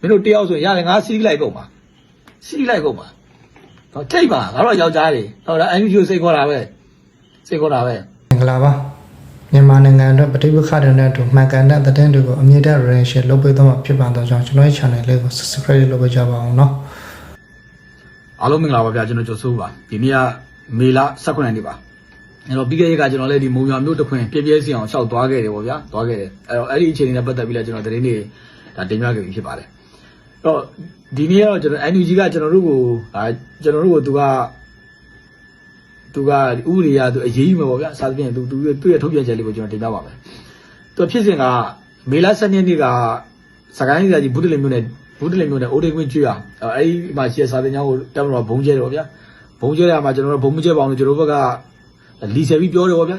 မင်းတို့တယောက်ဆိုရင်ရတယ်ငါစီးလိုက်ကုန်ပါစီးလိုက်ကုန်ပါတော့ထိတ်ပါငါတို့ယောက်ျားတွေဟောဒါ NGO စိတ်ခေါ်တာပဲစိတ်ခေါ်တာပဲမင်္ဂလာပါမြန်မာနိုင်ငံအတွက်ပဋိပက္ခတွေနဲ့အတူမှန်ကန်တဲ့သတင်းတွေကိုအမြင့်တဲ့ relation လုပ်ပေးသွားမှာဖြစ်ပါတော့ကြောင့်ကျွန်တော်ရဲ့ channel လေးကို subscribe လုပ်ပေးကြပါအောင်နော်အားလုံးမင်္ဂလာပါဗျာကျွန်တော်ကျော်စိုးပါဒီနေ့ကမေလ18ရက်နေ့ပါအဲ့တော့ပြီးခဲ့ရက်ကကျွန်တော်လည်းဒီမုံရွာမြို့တခွင်ပြည့်ပြည့်စင်အောင်ရှောက်သွားခဲ့တယ်ပေါ့ဗျာသွားခဲ့တယ်အဲ့တော့အဲ့ဒီအခြေအနေနဲ့ပတ်သက်ပြီးလည်းကျွန်တော်သတင်းတွေဒါတင်ပြခဲ့ပြီးဖြစ်ပါတယ် တော့ဒီနေ့ကတော့ကျွန်တော် NUG ကကျွန်တော်တို့ကိုဒါကျွန်တော်တို့ကိုသူကသူကဥပဒေရသူအရေးယူမှာပေါ့ဗျာစာသဖြင့်သူသူသူ့ရဲ့ထုတ်ပြန်ချက်လေးကိုကျွန်တော်တင်ပြပါမယ်သူဖြစ်စဉ်ကမေလ12ရက်နေ့ကစကိုင်းပြည်ကြီးဘုဒ္ဓလင်မြို့နယ်ဘုဒ္ဓလင်မြို့နယ်အိုဒေကွင်းကျွောအဲ့ဒီမှာရှိတဲ့စာသင်ကျောင်းကိုတက်မတော်ဘုံကျဲတယ်ပေါ့ဗျာဘုံကျဲရမှာကျွန်တော်တို့ဘုံမကျဲပါအောင်လို့ကျွန်တော်တို့ဘက်ကလီဆယ်ပြီးပြောတယ်ပေါ့ဗျာ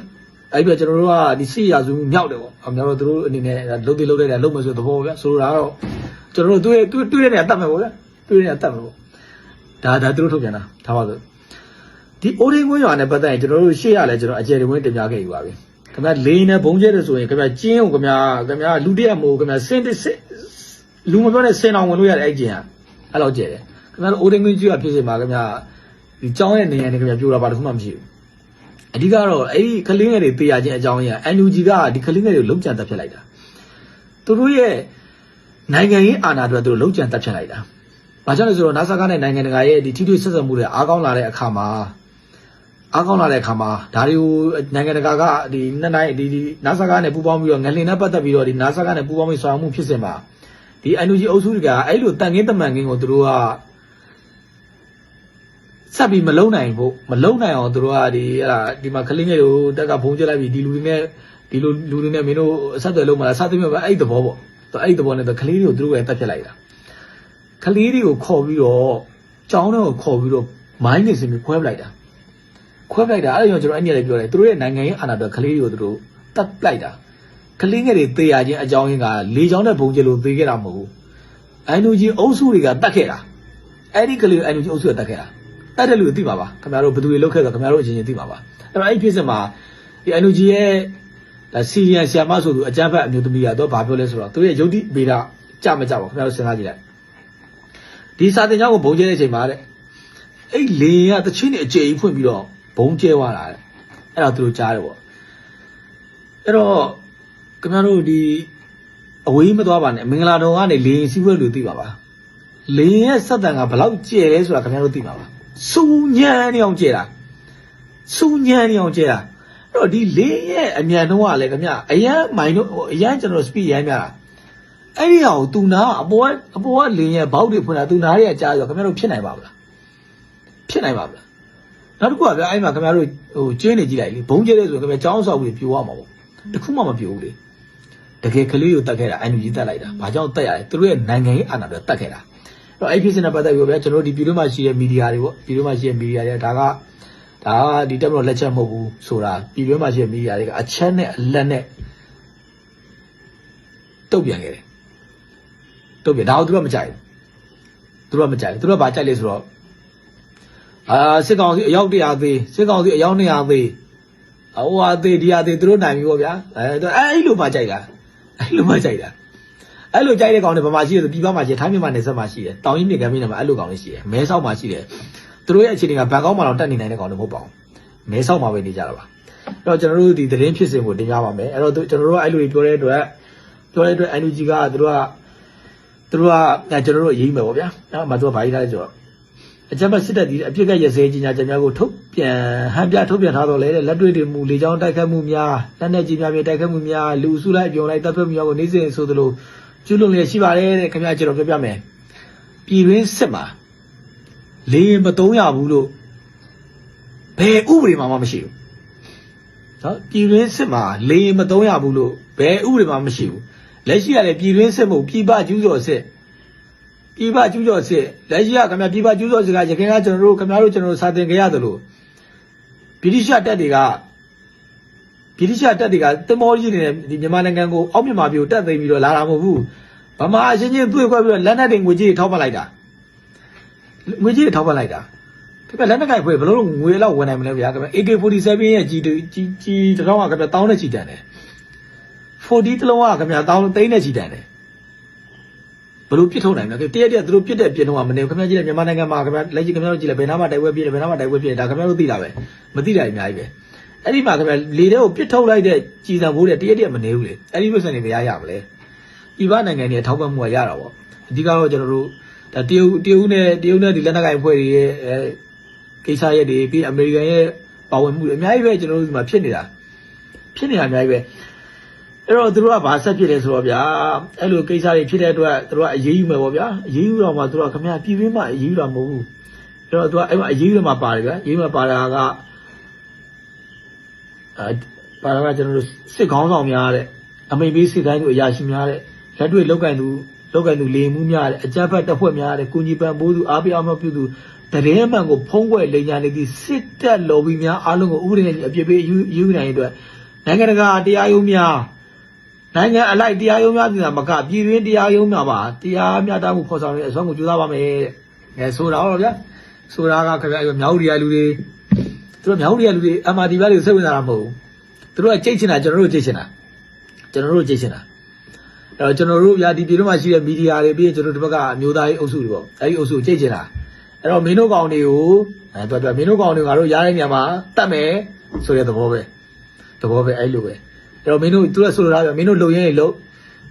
အဲ့ဒီကကျွန်တော်တို့ကဒီစစ်ရာစုမြောက်တယ်ပေါ့အများတော့သူတို့အနေနဲ့လုံးတိလုံးလိုက်တယ်လုံးမယ်ဆိုတဲ့သဘောပေါ့ဗျာဆိုလိုတာကတော့ ကျွန်တော်တို့တွေ့တွေ့တဲ့နေရာတတ်မယ်ပေါ့ဗျာတွေ့တဲ့နေရာတတ်မယ်ပေါ့ဒါဒါသူတို့ထုတ်ပြန်တာထားပါစို့ဒီအိုဒိန်ကွင်းရွာနဲ့ပတ်သက်ရင်ကျွန်တော်တို့ရှေ့ရလဲကျွန်တော်အကျယ်တဝင်းတင်ပြခဲ့ယူပါပြီခင်ဗျာလိန်နဲ့ဘုံကျဲတယ်ဆိုရင်ခင်ဗျာကျင်းကိုခင်ဗျာခင်ဗျာလူတရက်မို့ခင်ဗျာစင်တစ်စင်လူမပြောနဲ့စင်အောင်ဝင်လို့ရတယ်အဲ့ကျင်းကအဲ့လောက်ကျဲတယ်ခင်ဗျာတို့အိုဒိန်ကွင်းကြီးကဖြစ်စေမှာခင်ဗျာဒီကျောင်းရဲ့နေရာနဲ့ခင်ဗျာပြိုတာပါတခုမှမရှိဘူးအဓိကတော့အဲ့ဒီကလင်းငယ်တွေတေးရခြင်းအကြောင်းရင်း NUG ကဒီကလင်းငယ်တွေလုံးကြံတက်ဖြစ်လိုက်တာသူတို့ရဲ့ နိုင်ငံရေးအာဏာအတွက်သူတို့လုံးကြံတက်ဖြစ်လိုက်တာဘာကြောင့်လဲဆိုတော့ NASA ကနဲ့နိုင်ငံတကာရဲ့ဒီထိတွေ့ဆက်ဆံမှုတွေအားကောင်းလာတဲ့အခါမှာအားကောင်းလာတဲ့အခါမှာဒါတွေကိုနိုင်ငံတကာကဒီနှစ်နိုင်ဒီဒီ NASA ကနဲ့ပူးပေါင်းပြီးတော့ငလင်နဲ့ပတ်သက်ပြီးတော့ဒီ NASA ကနဲ့ပူးပေါင်းပြီးဆောင်ရွက်မှုဖြစ်စဉ်မှာဒီ NUG အုပ်စုတွေကအဲ့လိုတန်ခင်းတမန်ခင်းကိုသူတို့ကဆက်ပြီးမလုံနိုင်ဖို့မလုံနိုင်အောင်သူတို့ကဒီအဲ့ဒါဒီမှာကလင်းငယ်တို့တက်ကဖုံးကျလိုက်ပြီးဒီလူတွေနဲ့ဒီလိုလူတွေနဲ့မင်းတို့အဆက်အသွယ်လုပ်မလားစသဖြင့်ပဲအဲ့ဒီသဘောပေါ့ သူအဲ့ဒီသဘောနဲ့သူကလေးတွေကိုသူတို့ကတက်ဖြတ်လိုက်တာကလေးတွေကိုခေါ်ပြီးတော့ကျောင်းတွေကိုခေါ်ပြီးတော့မိုင်းနေစင်ပြီးခွဲပလိုက်တာခွဲပလိုက်တာအဲ့ဒါကြောင့်ကျွန်တော်အဲ့ဒီလည်းပြောတယ်သူတို့ရဲ့နိုင်ငံရေးအာဏာတော်ကလေးတွေကိုသူတို့တတ်ပလိုက်တာကလေးငယ်တွေတေးရခြင်းအကြောင်းရင်းကလေချောင်းနဲ့ဘုံကျလို့သေးခဲ့တာမဟုတ်ဘူးအန်ယူဂျီအုပ်စုတွေကတတ်ခဲ့တာအဲ့ဒီကလေးအန်ယူဂျီအုပ်စုကတတ်ခဲ့တာတတ်တယ်လို့သိပါပါခင်ဗျားတို့ဘယ်သူတွေလုပ်ခဲ့ဆိုခင်ဗျားတို့အချင်းချင်းသိပါပါအဲ့တော့အဲ့ဒီဖြစ်စဉ်မှာဒီအန်ယူဂျီရဲ့ ဒါစီရီယန်ဆီယာမဆိုသူအကြမ်းဖက်အမျိုးသမီးကတော့ဘာပြောလဲဆိုတော့သူရဲ့ယုတ်တိဗေဒကြမကြပါခင်ဗျားတို့စဉ်းစားကြည့်လိုက်ဒီစာတင်ကြောင်းကိုဘုံကျဲတဲ့အချိန်မှာတဲ့အဲ့လေကတချင်းနေအကျေကြီးဖွင့်ပြီးတော့ဘုံကျဲသွားတာတဲ့အဲ့တော့သူတို့ကြားတယ်ပေါ့အဲ့တော့ခင်ဗျားတို့ဒီအဝေးမသွားပါနဲ့မင်္ဂလာတော်ကနေလေရင်စီးပွဲလို့သိပါပါလေရင်ရဲ့စက်တန်ကဘလောက်ကျဲလဲဆိုတာခင်ဗျားတို့သိပါပါစူညံနေအောင်ကျဲတာစူညံနေအောင်ကျဲတာအဲ့ တော့ဒီလေရင်ရဲ့အမြန်နှုန်းကလည်းခင်ဗျာအရန်မိုင်တို့အရန်ကျွန်တော် speed ရမ်းများတာအဲ့ဒီဟာကိုသူနာအပေါ်ကအပေါ်ကလေရင်ရဲ့ဘောက်တွေဖွင့်တာသူနာတွေကကြားဆိုခင်ဗျားတို့ဖြစ်နိုင်ပါမလားဖြစ်နိုင်ပါမလားနောက်တစ်ခုကဗျာအဲ့မှာခင်ဗျားတို့ဟိုကျင်းနေကြည့်လိုက်လေဘုံကျဲတဲ့ဆိုခင်ဗျာကျောင်းဆောက်ပြီးပြိုရမှာပေါ့တခုမှမပြိုဘူးလေတကယ်ကလေးကိုတတ်ခဲ့တာအန်ယူကြီးတတ်လိုက်တာဘာကြောင့်တတ်ရလဲသူတို့ရဲ့နိုင်ငံရေးအာဏာတွေတတ်ခဲ့တာအဲ့တော့အဲ့ဖြစ်စနဲ့ပတ်သက်ပြီးဗျာကျွန်တော်တို့ဒီပြည်တွင်းမှာရှိတဲ့မီဒီယာတွေပေါ့ပြည်တွင်းမှာရှိတဲ့မီဒီယာတွေဒါက ဒါကဒီတက်မလို့လက်ချက်မဟုတ်ဘူးဆိုတာပြည်တွင်းမှာရှိတဲ့မီဒီယာတွေကအချက်နဲ့အလက်နဲ့တုတ်ပြန်ခဲ့တယ်တုတ်ပြန်ဒါကိုသူကမကြိုက်ဘူးသူကမကြိုက်ဘူးသူကဘာကြိုက်လဲဆိုတော့အာစစ်ကောင်စီအယောက်100သေးစစ်ကောင်စီအယောက်200သေးဟိုဟာသေးဒီဟာသေးသူတို့နိုင်ပြီပေါ့ဗျာအဲအဲ့လိုမှကြိုက်တာအဲ့လိုမှကြိုက်တာအဲ့လိုကြိုက်တဲ့ကောင်တွေဘာမှရှိတယ်ဆိုပြည်ပမှာရှိတယ်ထိုင်းမြန်မာနယ်စပ်မှာရှိတယ်တောင်ကြီးမြေကမ်းမြေမှာအဲ့လိုကောင်တွေရှိတယ်မဲဆောက်မှာရှိတယ် သူတို့ရဲ့အခြေအနေကဘန်ကောက်မှာတော့တက်နေနိုင်တဲ့ကောင်တွေမဟုတ်ပါဘူးမဲဆောက်မှာပဲနေကြတာပါအဲ့တော့ကျွန်တော်တို့ဒီသတင်းဖြစ်စဉ်ကိုတင်ပြပါမယ်အဲ့တော့ကျွန်တော်တို့ကအဲ့လိုပြောတဲ့အတွက်ပြောတဲ့အတွက် NUG ကသူတို့ကသူတို့ကကျွန်တော်တို့အရေးမယ်ပေါ့ဗျာအဲ့မှာသူကဘာကြီးထားလဲဆိုတော့အကြမ်းဖက်စစ်တပ်ဒီအပြစ်ကရစဲကြီးညာချက်များကိုထုတ်ပြန်ဟန်ပြထုတ်ပြန်ထားတော့လေတဲ့လက်တွေ့တွေမူလေကြောင်းတိုက်ခတ်မှုများလက်နက်ကြီးများဖြင့်တိုက်ခတ်မှုများလူစုလိုက်အပြုံလိုက်တပ်ဖက်မှုများကိုနေစဉ်ဆိုသလိုကျွလွန်လျက်ရှိပါတယ်တဲ့ခင်ဗျာကျွန်တော်ပြောပြမယ်ပြည်တွင်းစစ်မှာ လေရင်မတုံးရဘူးလို့ဘယ်ဥပဒေမှမရှိဘူးနော်ပြည်တွင်းစစ်မှာလေရင်မတုံးရဘူးလို့ဘယ်ဥပဒေမှမရှိဘူးလက်ရှိကလည်းပြည်တွင်းစစ်မှုပြည်ပကျူးကျော်စစ်ပြည်ပကျူးကျော်စစ်လက်ရှိကခင်ဗျာပြည်ပကျူးကျော်စစ်ကရခိုင်ကကျွန်တော်တို့ခင်ဗျားတို့ကျွန်တော်တို့စာသင်ကြရတယ်လို့ဗြိတိရှတပ်တွေကဗြိတိရှတပ်တွေကတမောကြီးနေတဲ့ဒီမြန်မာနိုင်ငံကိုအောက်မြန်မာပြည်ကိုတက်သိမ်းပြီးတော့လာတာမဟုတ်ဘူးဗမာအချင်းချင်းတွေ့ခွဲပြီးတော့လက်နက်တွေငွေကြီးတွေထောက်ပံ့လိုက်တာ ငွေကြီးတွေထောက်ပံ့လိုက်တာဒီကလက်နက်ကိုင်ဖွဲ့ဘယ်လိုလုပ်ငွေလောက်ဝင်နိုင်မလဲဗျာခင်ဗျာ AK47 ရဲ့ကြီးကြီးကြီးတစ်ထောင်ကခင်ဗျာတောင်းနဲ့ချီတန်တယ်40တစ်လုံးကခင်ဗျာတောင်းသိန်းနဲ့ချီတန်တယ်ဘယ်လိုပြစ်ထုတ်နိုင်မလဲတရက်တရက်သူတို့ပြစ်တဲ့ပြစ်တော့မနေဘူးခင်ဗျားကြည့်လိုက်မြန်မာနိုင်ငံမှာခင်ဗျားလက်ရှိခင်ဗျားတို့ကြည့်လိုက်ဘယ်နာမှတိုက်ပွဲပြစ်တယ်ဘယ်နာမှတိုက်ပွဲပြစ်တယ်ဒါခင်ဗျားတို့သိတာပဲမသိတာအများကြီးပဲအဲ့ဒီမှာခင်ဗျားလေတဲ့ကိုပြစ်ထုတ်လိုက်တဲ့ကြည်စံဘိုးတဲ့တရက်တရက်မနေဘူးလေအဲ့ဒီပြစ်စံတွေမရရမလဲပြည်ပနိုင်ငံတွေထောက်ပံ့မှုကရတာပေါ့အဓိကတော့ကျွန်တော်တို့ ဒါတရုတ်တရုတ်နဲ့တရုတ်နဲ့ဒီလက်နက်ကိုင်ဖွဲ့တွေရဲ့အဲကိစ္စရက်တွေပြီးအမေရိကန်ရဲ့ပါဝင်မှုတွေအများကြီးပဲကျွန်တော်တို့ဒီမှာဖြစ်နေတာဖြစ်နေတာအများကြီးပဲအဲ့တော့သူတို့ကဘာဆက်ဖြစ်လဲဆိုတော့ဗျာအဲ့လိုကိစ္စတွေဖြစ်တဲ့အတွက်သူတို့ကအရေးယူမယ်ပေါ့ဗျာအရေးယူတော့မှသူတို့ကခင်ဗျာပြည်တွင်းမှာအရေးယူတာမဟုတ်ဘူးအဲ့တော့သူကအဲ့မှာအရေးယူတယ်မှာပါတယ်ဗျာအရေးယူမှာပါတာကအဲပါတာကကျွန်တော်တို့စစ်ခေါင်းဆောင်များတဲ့အမိန်ပေးစစ်တိုင်းတို့အရာရှိများတဲ့လက်တွေ့လောက်ကင်သူ လောက်ကင်သူလေမှုများတဲ့အကြမ်းဖက်တပ်ဖွဲ့များတဲ့ကုညီပံပိုးသူအားပေးအားမပြုသူတရေမှန်ကိုဖုံးကွယ်လိန်ညာနေသည့်စစ်တပ်လော်ဘီများအားလုံးကိုဥပဒေနဲ့အပြစ်ပေးယူယူနိုင်တဲ့အတွက်နိုင်ငံတကာတရားရုံးများနိုင်ငံအလိုက်တရားရုံးများပြည်တာမကပြည်တွင်းတရားရုံးများပါတရားမျှတမှုဖော်ဆောင်တဲ့အစွမ်းကိုကြိုးစားပါမယ်တဲ့။အဲဆိုတာတော့ဗျာဆိုတာကခင်ဗျာမြောက်ရီရလူတွေသူတို့မြောက်ရီရလူတွေအမာဒီပါတွေစိတ်ဝင်စားတာမဟုတ်ဘူး။သူတို့ကကြိတ်ချင်တာကျွန်တော်တို့ကြိတ်ချင်တာကျွန်တော်တို့ကြိတ်ချင်တာ အဲတော့ကျွန်တော်တို့ဗျာဒီပြည်တွင်းမှာရှိတဲ့မီဒီယာတွေပြီးရင်ကျွန်တော်တို့ဒီဘက်ကအမျိုးသားရေးအုပ်စုတွေပေါ့အဲဒီအုပ်စုကိုကြိတ်ချင်တာအဲ့တော့မင်းတို့ကောင်တွေကိုအဲတော်တော်မင်းတို့ကောင်တွေငါတို့ရားတဲ့နေရာမှာတတ်မယ်ဆိုတဲ့သဘောပဲသဘောပဲအဲ့လိုပဲအဲ့တော့မင်းတို့သူကဆိုလိုတာပြမင်းတို့လုံရဲရင်လုံ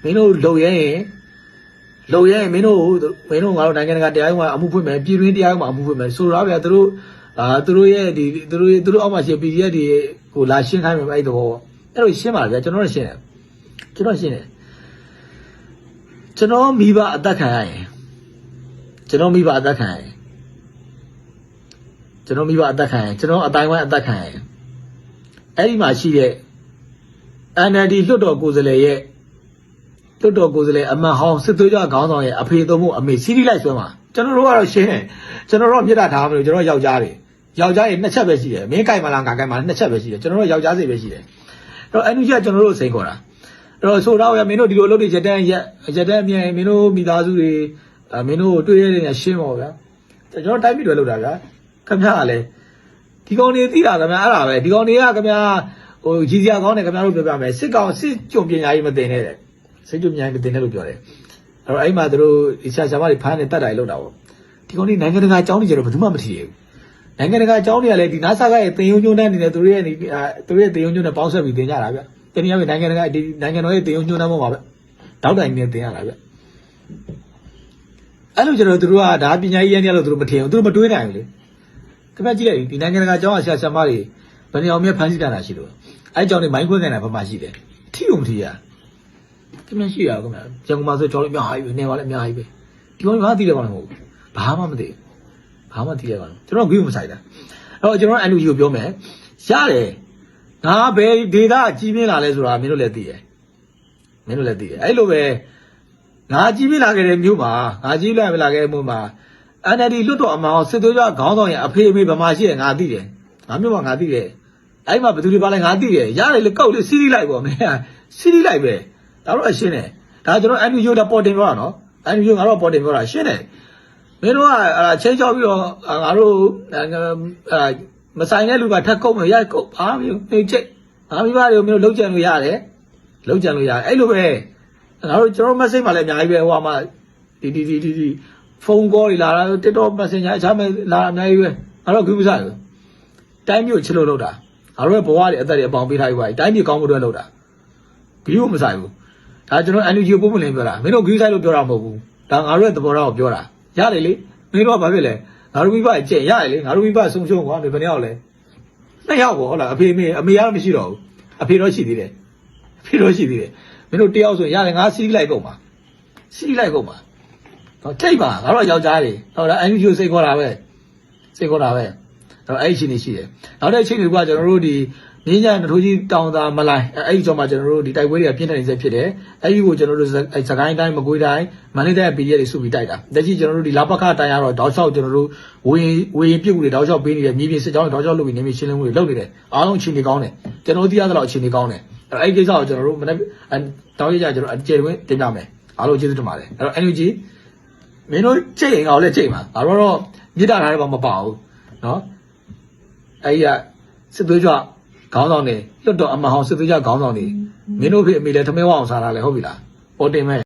မင်းတို့လုံရဲရင်လုံရဲရင်မင်းတို့မင်းတို့ငါတို့နိုင်ငံတကာတရားရုံးကအမှုဖွင့်မယ်ပြည်တွင်းတရားရုံးမှာအမှုဖွင့်မယ်ဆိုတော့ဗျာသူတို့အာသူတို့ရဲ့ဒီသူတို့သူတို့အောက်မှာရှိ PDF တွေကိုလာရှင်းခိုင်းမယ်အဲ့ဒီသဘောပေါ့အဲ့လိုရှင်းပါဗျာကျွန်တော်တို့ရှင်းတယ်ကျွန်တော်ရှင်းတယ် ကျွန်တော်မိဘအသက်ခံရရင်ကျွန်တော်မိဘအသက်ခံရရင်ကျွန်တော်မိဘအသက်ခံရရင်ကျွန်တော်အတိုင်းဝိုင်းအသက်ခံရရင်အဲ့ဒီမှာရှိတဲ့ NLD လွှတ်တော်ကိုယ်စားလှယ်ရဲ့လွှတ်တော်ကိုယ်စားလှယ်အမတ်ဟောင်းစစ်သွေးကြခေါင်းဆောင်ရဲ့အဖေသုံးဖို့အမေစီးရီးလိုက်ဆွဲမှာကျွန်တော်တို့ကတော့ရှင်းတယ်ကျွန်တော်တို့ကမြစ်တာထားမလို့ကျွန်တော်ယောက်ျားတွေယောက်ျားတွေနှစ်ချက်ပဲရှိတယ်မင်းကြိုက်မလားငါကြိုက်မလားနှစ်ချက်ပဲရှိတယ်ကျွန်တော်တို့ယောက်ျားစိတ်ပဲရှိတယ်အဲ့တော့ NUG ကကျွန်တော်တို့စိန်ခေါ်တာ အဲ့တော့ဆိုတော့ရမင်းတို့ဒီလိုအလုပ်တွေရက်တန်းရက်ရက်တန်းအမြင်မင်းတို့မိသားစုတွေအမင်းတို့တွေ့ရတဲ့ရှင်းပါဗျာကျွန်တော်တိုင်းပြည်တွေလောက်တာဗျာခင်ဗျားကလည်းဒီကောင်တွေသိတာခင်ဗျာအဲ့ဒါပဲဒီကောင်တွေကခင်ဗျာဟိုကြီးစရာကောင်းတယ်ခင်ဗျားတို့ပြောပြမယ်စစ်ကောင်စစ်ကြုံပညာကြီးမတင်နဲ့တဲ့စစ်ကြုံပညာကြီးမတင်နဲ့လို့ပြောတယ်အဲ့တော့အဲ့မှာသူတို့ဒီဆရာဆရာမတွေဖမ်းနေတတ်တယ်လို့တာပေါ့ဒီကောင်တွေနိုင်ငံတကာအကြောင်းတွေကျတော့ဘယ်သူမှမထီရဘူးနိုင်ငံတကာအကြောင်းတွေကလည်းဒီနာဆာကရဲ့တင်ယုံညွန်းတဲ့အနေနဲ့သူတို့ရဲ့ဒီသူတို့ရဲ့တင်ယုံညွန်းနဲ့ပေါင်းဆက်ပြီးတင်ကြတာဗျ တနည်းအားဖြင့်နိုင်ငံတကာဒီနိုင်ငံတော်ရဲ့တင်ယုံညွန်းတဲ့ပုံပါဗျတောက်တိုင်နဲ့တင်ရတာဗျအဲ့လိုကျတော့သူတို့ကဒါပညာရေးရန်ရလို့သူတို့မထင်ဘူးသူတို့မတွေးနိုင်ဘူးလေခင်ဗျကြည့်လိုက်ဒီနိုင်ငံတကာအကြောင်းအဆရာဆရာမတွေဘယ်နေအောင်မြဖမ်းဆီးကြတာရှိလို့အဲ့ကြောင့်နေမိုင်းခွဲနေတာဘာမှရှိတယ်အထီကိုမထီရခင်ဗျရှိရခင်ဗျရန်ကုန်မှာဆိုကြော်လို့အများကြီးပဲနေပါလေအများကြီးပဲဒီကောင်ဘာသိတယ်ကောမဟုတ်ဘူးဘာမှမသိဘူးဘာမှသိရပါဘူးကျွန်တော်ဂိမ်းမဆိုင်တာအဲ့တော့ကျွန်တော်အန်လူကြီးကိုပြောမယ်ရတယ် ငါဘယ်ဒေတာကြီးပြင်းလာလဲဆိုတာမင်းတို့လည်းသိတယ်မင်းတို့လည်းသိတယ်အဲ့လိုပဲငါကြီးပြင်းလာခဲ့တဲ့မြို့မှာငါကြီးလာလာခဲ့တဲ့မြို့မှာ NLD လွတ်တော်အမောင်စစ်သွေးကြခေါင်းဆောင်ရဲ့အဖေအမေဗမာရှိတယ်ငါသိတယ်ငါမြို့မှာငါသိတယ်အဲ့မှာဘယ်သူတွေပါလဲငါသိတယ်ရတယ်လေကောက်လေစီးစီးလိုက်ပေါ့မင်းစီးစီးလိုက်ပဲဒါတော့အရှင်းတယ်ဒါကျွန်တော် NLD ရုပ်တာပေါ်တင်ပြောတာနော် NLD ရုပ်ငါတို့ပေါ်တင်ပြောတာရှင်းတယ်မင်းတို့ကအဲ့ချင်းချောက်ပြီးတော့ငါတို့အဲ့ မဆိုင်တဲ့လူကထက်ကုတ်မရိုက်ကုတ်ဘာမျိုးနေချိတ်ငါမိဘတွေကိုမင်းတို့လုံးကြံလို့ရတယ်လုံးကြံလို့ရတယ်အဲ့လိုပဲငါတို့ကျွန်တော် message မှာလည်းအများကြီးပဲဟိုမှာဒီဒီဒီဒီဖုန်းကောတွေလာတာ TikTok Messenger အခြားမဲ့လာအများကြီးပဲငါတို့ကူးမစားဘူးတိုင်းမျိုးချစ်လို့လုပ်တာငါတို့ရဲ့ဘဝတွေအသက်တွေအပေါင်းပေးထားပြီးပါတိုင်းမျိုးကောင်းမှုတွေလုပ်တာဘီယိုမဆိုင်ဘူးဒါကျွန်တော် NUG ပို့ဖို့လင်းပြောတာမင်းတို့ကူးဆိုင်လို့ပြောတာမဟုတ်ဘူးဒါငါတို့ရဲ့သဘောထားကိုပြောတာရတယ်လေမင်းတို့ကဘာဖြစ်လဲ ငါတို့မိဘအကျင့်ရတယ်လေငါတို့မိဘဆုံရှုံကွာဘယ်နှယောက်လဲနှစ်ယောက်ပေါ့ဟုတ်လားအဖေမေအမေကတော့မရှိတော့ဘူးအဖေတော့ရှိသေးတယ်အဖေတော့ရှိသေးတယ်မင်းတို့တယောက်ဆိုရင်ရတယ်ငါစီးလိုက်ကုန်ပါစီးလိုက်ကုန်ပါတော့ထိတ်ပါငါတို့ယောက်ျားတွေဟုတ်လားအန်ယူစိတ်ခေါ်တာပဲစိတ်ခေါ်တာပဲ ကျွန်တော်အဲ့အခြေအနေရှိတယ်နောက်တဲ့အခြေအနေကကျွန်တော်တို့ဒီမြင်းညာနထိုးကြီးတောင်သာမလိုက်အဲ့ဒီကြောင့်မှကျွန်တော်တို့ဒီတိုက်ပွဲတွေကပြင်းထန်နေစေဖြစ်တယ်အဲ့ဒီကိုကျွန်တော်တို့စကိုင်းတိုင်းမကွေးတိုင်းမန္တလေးတိုင်းပြည်တွေစုပြီးတိုက်တာလက်ရှိကျွန်တော်တို့ဒီလာပခတိုင်းကတော့တောက်လျှောက်ကျွန်တော်တို့ဝေဝေပြုတ်တွေတောက်လျှောက်ပေးနေတယ်မြေပြင်စစ်ကြောင်းတောက်လျှောက်လုပ်ပြီးနေမြေရှင်းလင်းမှုတွေလုပ်နေတယ်အားလုံးအခြေအနေကောင်းတယ်ကျွန်တော်တို့သိရသလောက်အခြေအနေကောင်းတယ်အဲ့ဒီကိစ္စကိုကျွန်တော်တို့မနေ့တောက်ရကြကျွန်တော်အကျေဝင်တင်ပြမယ်အားလုံးကျေးဇူးတင်ပါတယ်အဲ့တော့ energy မင်းတို့ချိန်အောင်လည်းချိန်ပါငါတို့တော့မြစ်တာထားတယ်မပါဘူးနော် အဲ့ဒီကစစ်သွေးကြခေါင်းဆောင်တွေလွတ်တော်အမဟောင်စစ်သွေးကြခေါင်းဆောင်တွေမင်းတို့ဖေအမေလည်းထမင်းဝအောင်စားတာလေဟုတ်ပြီလားပေါ်တင်မဲ့